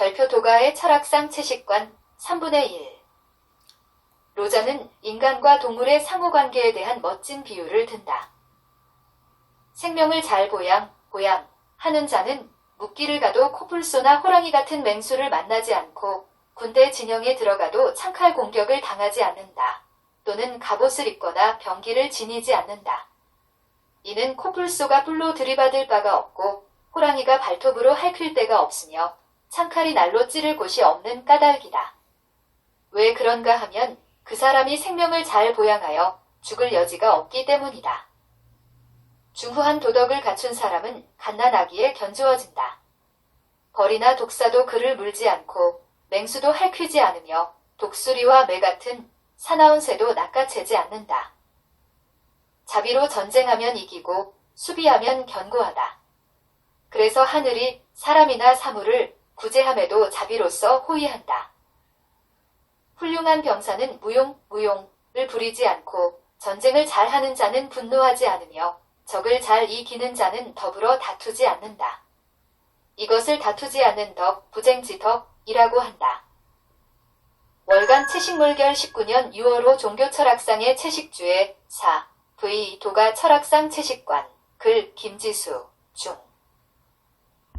별표 도가의 철학상 채식관 3분의 1 로자는 인간과 동물의 상호관계에 대한 멋진 비유를 든다. 생명을 잘 보양, 보양 하는 자는 묵기를 가도 코뿔소나 호랑이 같은 맹수를 만나지 않고 군대 진영에 들어가도 창칼 공격을 당하지 않는다. 또는 갑옷을 입거나 병기를 지니지 않는다. 이는 코뿔소가 뿔로 들이받을 바가 없고 호랑이가 발톱으로 핥힐 데가 없으며 창칼이 날로 찌를 곳이 없는 까닭이다. 왜 그런가 하면 그 사람이 생명을 잘 보양하여 죽을 여지가 없기 때문이다. 중후한 도덕을 갖춘 사람은 갓난아기에 견주어진다. 벌이나 독사도 그를 물지 않고 맹수도 핥히지 않으며 독수리와 매 같은 사나운 새도 낚아채지 않는다. 자비로 전쟁하면 이기고 수비하면 견고하다. 그래서 하늘이 사람이나 사물을 구제함에도 자비로서 호위한다. 훌륭한 병사는 무용, 무용을 부리지 않고 전쟁을 잘하는 자는 분노하지 않으며 적을 잘 이기는 자는 더불어 다투지 않는다. 이것을 다투지 않는 덕, 부쟁지덕이라고 한다. 월간 채식물결 19년 6월호 종교철학상의 채식주의 4. V. 도가 철학상 채식관 글 김지수 중